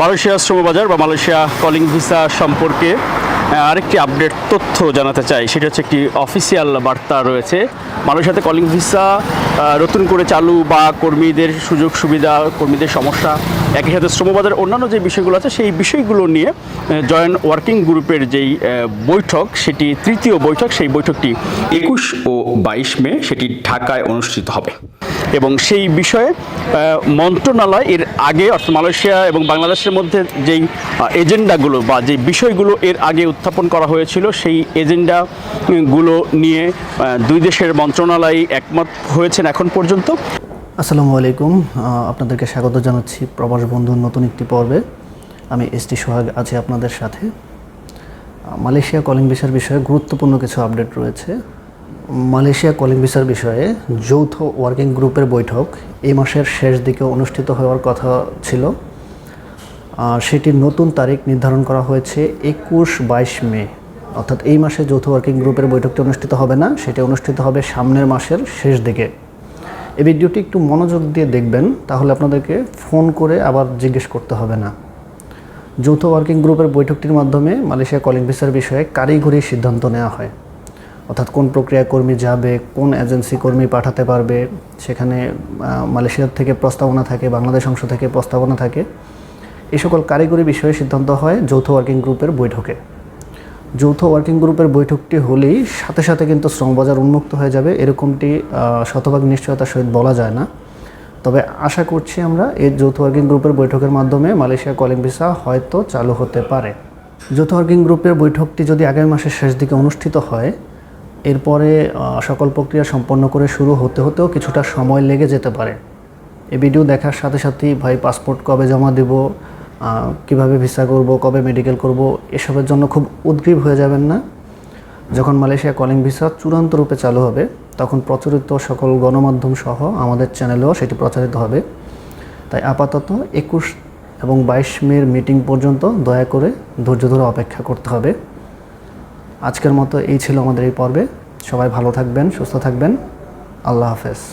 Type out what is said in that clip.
Malaysia শ্রমবাজার বা Malaysia calling visa সম্পর্কে আরেকটি আপডেট তথ্য জানাতে চাই। সেটা হচ্ছে একটি অফিসিয়াল বার্তা রয়েছে। মালয়েশিয়াতে কলিং ভিসা নতুন করে চালু বা কর্মীদের সুযোগ সুবিধা, কর্মীদের সমস্যা, একই সাথে শ্রমবাজার অন্যান্য যে বিষয়গুলো আছে, সেই বিষয়গুলো নিয়ে জয়েন্ট ওয়ার্কিং গ্রুপের যেই বৈঠক, সেটি তৃতীয় বৈঠক, সেই বৈঠকটি একুশ ও বাইশ মে, সেটি ঢাকায় অনুষ্ঠিত হবে। এবং সেই বিষয়ে মন্ত্রণালয় এর আগে, অর্থাৎ মালয়েশিয়া এবং বাংলাদেশের মধ্যে যেই এজেন্ডাগুলো বা যে বিষয়গুলো এর আগে উত্থাপন করা হয়েছিল, সেই এজেন্ডাগুলো নিয়ে দুই দেশের মন্ত্রণালয় একমত হয়েছেন এখন পর্যন্ত। আসসালামু আলাইকুম। আপনাদেরকে স্বাগত জানাচ্ছি প্রবাস বন্ধুর নতুন একটি পর্বে। আমি এস টি সোহাগ, আছি আপনাদের সাথে। মালয়েশিয়া কলিং ভিসার বিষয়ে গুরুত্বপূর্ণ কিছু আপডেট রয়েছে। মালয়েশিয়া কলিং ভিসার বিষয়ে যৌথ ওয়ার্কিং গ্রুপের বৈঠক এই মাসের শেষ দিকে অনুষ্ঠিত হওয়ার কথা ছিল। সেটির নতুন তারিখ নির্ধারণ করা হয়েছে একুশ বাইশ মে। অর্থাৎ এই মাসে যৌথ ওয়ার্কিং গ্রুপের বৈঠকটি অনুষ্ঠিত হবে না, সেটি অনুষ্ঠিত হবে সামনের মাসের শেষ দিকে। এই ভিডিওটি একটু মনোযোগ দিয়ে দেখবেন, তাহলে আপনাদেরকে ফোন করে আবার জিজ্ঞেস করতে হবে না। যৌথ ওয়ার্কিং গ্রুপের বৈঠকটির মাধ্যমে মালয়েশিয়া কলিং ভিসার বিষয়ে কারিগরি সিদ্ধান্ত নেওয়া হয়। অর্থাৎ কোন প্রক্রিয়া কর্মী যাবে, কোন এজেন্সি কর্মী পাঠাতে পারবে, সেখানে মালয়েশিয়ার থেকে প্রস্তাবনা থাকে, বাংলাদেশ অংশ থেকে প্রস্তাবনা থাকে। এই সকল কারিগরি বিষয়ে সিদ্ধান্ত হয় যৌথ ওয়ার্কিং গ্রুপের বৈঠকে। যৌথ ওয়ার্কিং গ্রুপের বৈঠকটি হলেই সাথে সাথে কিন্তু শ্রমবাজার উন্মুক্ত হয়ে যাবে। এরকমটি শতভাগ নিশ্চয়তার সহিত বলা যায় না। তবে আশা করছি আমরা এই যৌথ ওয়ার্কিং গ্রুপের বৈঠকের মাধ্যমে মালয়েশিয়া কলিং ভিসা হয়তো চালু হতে পারে। যৌথ ওয়ার্কিং গ্রুপের বৈঠকটি যদি আগামী মাসের শেষ দিকে অনুষ্ঠিত হয়, এরপরে সকল প্রক্রিয়া সম্পন্ন করে শুরু হতে হতেও কিছুটা সময় লেগে যেতে পারে। এই ভিডিও দেখার সাথে সাথেই ভাই পাসপোর্ট কবে জমা দেব কীভাবে ভিসা করব, কবে মেডিকেল করব, এসবের জন্য খুব উদ্গ্রীব হয়ে যাবেন না। যখন মালয়েশিয়া কলিং ভিসা চূড়ান্ত রূপে চালু হবে, তখন প্রচলিত সকল গণমাধ্যম সহ আমাদের চ্যানেলেও সেটি প্রচারিত হবে। তাই আপাতত একুশ এবং বাইশ মের মিটিং পর্যন্ত দয়া করে ধৈর্য ধরে অপেক্ষা করতে হবে। আজকের মতো এই ছিল আমাদের এই পর্বে। সবাই ভালো থাকবেন, সুস্থ থাকবেন। আল্লাহ হাফেজ।